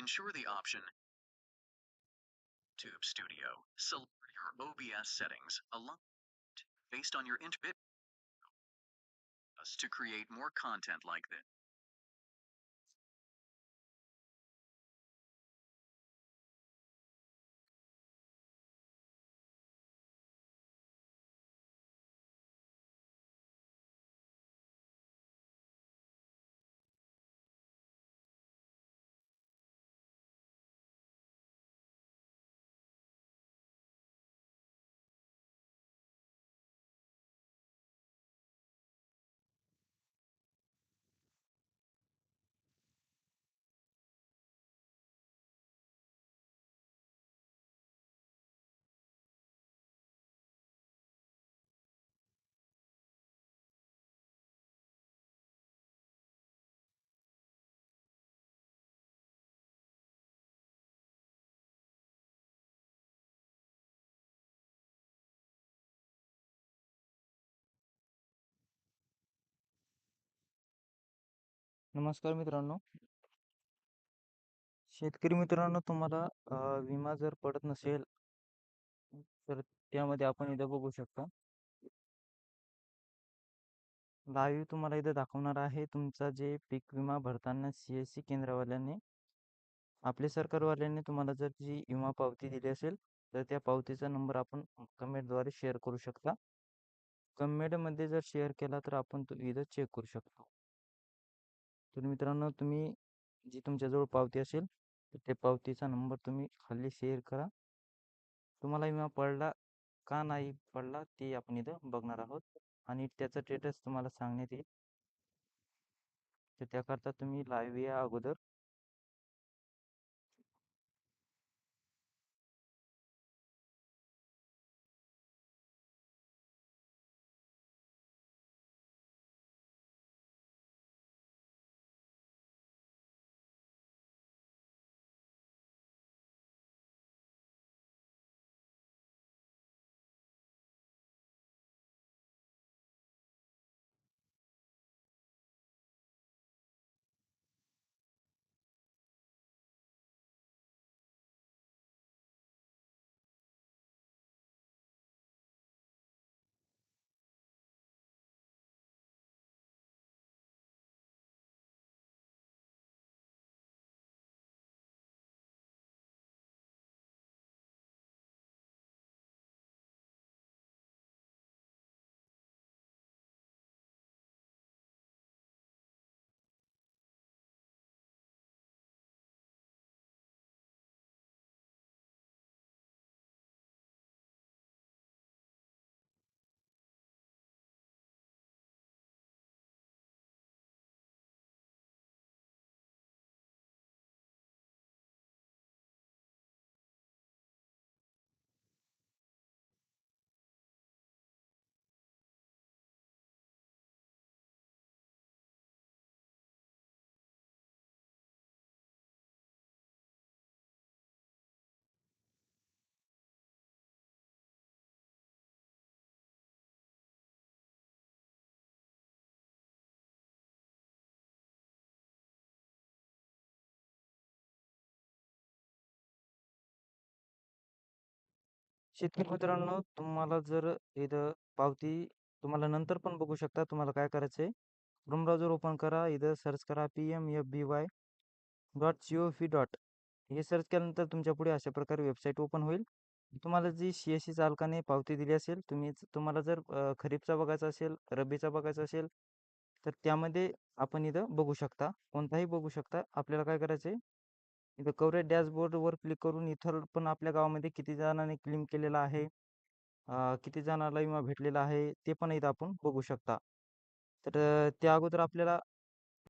ensure the option Tube Studio. Select your OBS settings aligned based on your us to create more content like this. नमस्कार मित्रांनो. शेतकरी मित्रांनो तुम्हाला विमा जर पडत नसेल तर त्यामध्ये आपण इथं बघू शकता. लाईव्ह तुम्हाला इथं दाखवणार आहे तुमचा जे पीक विमा भरताना सी एस सी केंद्रवाल्यांनी आपले सरकारवाल्याने तुम्हाला जर जी विमा पावती दिली असेल तर त्या पावतीचा नंबर आपण कमेंटद्वारे शेअर करू शकता. कमेंटमध्ये जर शेअर केला तर आपण तो इथं चेक करू शकतो. तर मित्रांनो तुम्ही जी तुमच्याजवळ पावती असेल तर त्या पावतीचा नंबर तुम्ही खाली शेअर करा. तुम्हाला विमा पडला का नाही पडला ते आपण इथं बघणार आहोत आणि त्याचा स्टेटस तुम्हाला सांगण्यात येईल. तर त्याकरता तुम्ही लाईव्ह या अगोदर शेतकरी मित्रांनो तुम्हाला जर इथं पावती तुम्हाला नंतर पण बघू शकता तुम्हाला काय करायचं आहे क्रोम ब्राउझर ओपन करा इथं सर्च करा P M F B Y dot C O V dot. हे सर्च केल्यानंतर तुमच्यापुढे अशा प्रकारे वेबसाईट ओपन होईल. तुम्हाला जी सी एस सी चालकाने पावती दिली असेल तुम्ही तुम्हाला जर खरीपचा बघायचा असेल रब्बीचा बघायचा असेल तर त्यामध्ये आपण इथं बघू शकता. कोणताही बघू शकता. आपल्याला काय करायचं आहे इथं कव्हरेज डॅशबोर्डवर क्लिक करून इथं पण आपल्या गावामध्ये किती जणांनी क्लेम केलेला आहे किती जणांना विमा भेटलेला आहे ते पण इथं आपण बघू शकता. तर त्या अगोदर आपल्याला